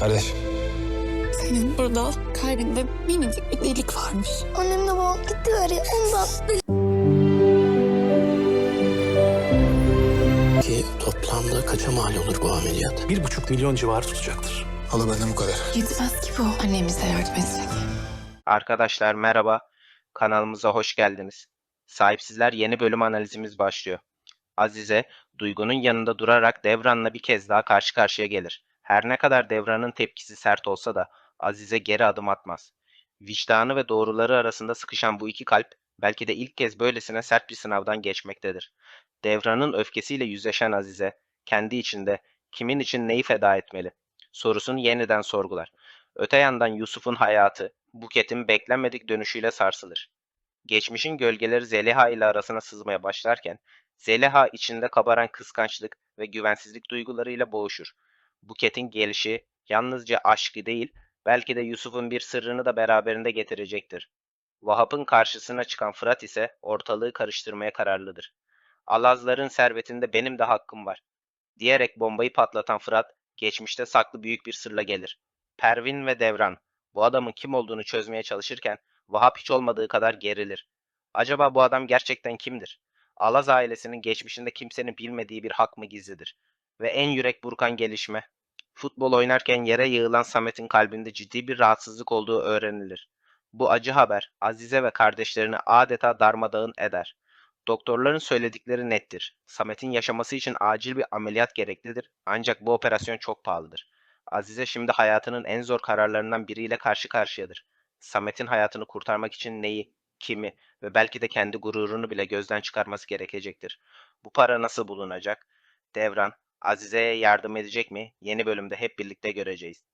Kardeş. Senin burada kalbinde minicik bir delik varmış. Annemle babam gittiler ya ondan. Ki toplamda kaça mal olur bu ameliyat? Bir buçuk milyon civarı tutacaktır. Hala benden bu kadar. Yetmez ki bu. Annem bize yardım edecek. Arkadaşlar merhaba. Kanalımıza hoş geldiniz. Sahipsizler yeni bölüm analizimiz başlıyor. Azize, Duygu'nun yanında durarak Devran'la bir kez daha karşı karşıya gelir. Her ne kadar Devran'ın tepkisi sert olsa da Azize geri adım atmaz. Vicdanı ve doğruları arasında sıkışan bu iki kalp belki de ilk kez böylesine sert bir sınavdan geçmektedir. Devran'ın öfkesiyle yüzleşen Azize, kendi içinde kimin için neyi feda etmeli sorusunu yeniden sorgular. Öte yandan Yusuf'un hayatı, Buket'in beklenmedik dönüşüyle sarsılır. Geçmişin gölgeleri Zeliha ile arasına sızmaya başlarken, Zeliha içinde kabaran kıskançlık ve güvensizlik duygularıyla boğuşur. Buket'in gelişi yalnızca aşkı değil, belki de Yusuf'un bir sırrını da beraberinde getirecektir. Vahap'ın karşısına çıkan Fırat ise ortalığı karıştırmaya kararlıdır. Alazların servetinde benim de hakkım var. Diyerek bombayı patlatan Fırat, geçmişte saklı büyük bir sırla gelir. Pervin ve Devran, bu adamın kim olduğunu çözmeye çalışırken Vahap hiç olmadığı kadar gerilir. Acaba bu adam gerçekten kimdir? Alaz ailesinin geçmişinde kimsenin bilmediği bir hak mı gizlidir? Ve en yürek burkan gelişme. Futbol oynarken yere yığılan Samet'in kalbinde ciddi bir rahatsızlık olduğu öğrenilir. Bu acı haber Azize ve kardeşlerini adeta darmadağın eder. Doktorların söyledikleri nettir. Samet'in yaşaması için acil bir ameliyat gereklidir ancak bu operasyon çok pahalıdır. Azize şimdi hayatının en zor kararlarından biriyle karşı karşıyadır. Samet'in hayatını kurtarmak için neyi, kimi ve belki de kendi gururunu bile gözden çıkarması gerekecektir. Bu para nasıl bulunacak? Devran, Azize'ye yardım edecek mi? Yeni bölümde hep birlikte göreceğiz.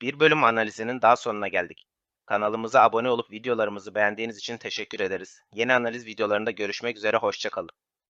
Bir bölüm analizinin daha sonuna geldik. Kanalımıza abone olup videolarımızı beğendiğiniz için teşekkür ederiz. Yeni analiz videolarında görüşmek üzere, hoşçakalın.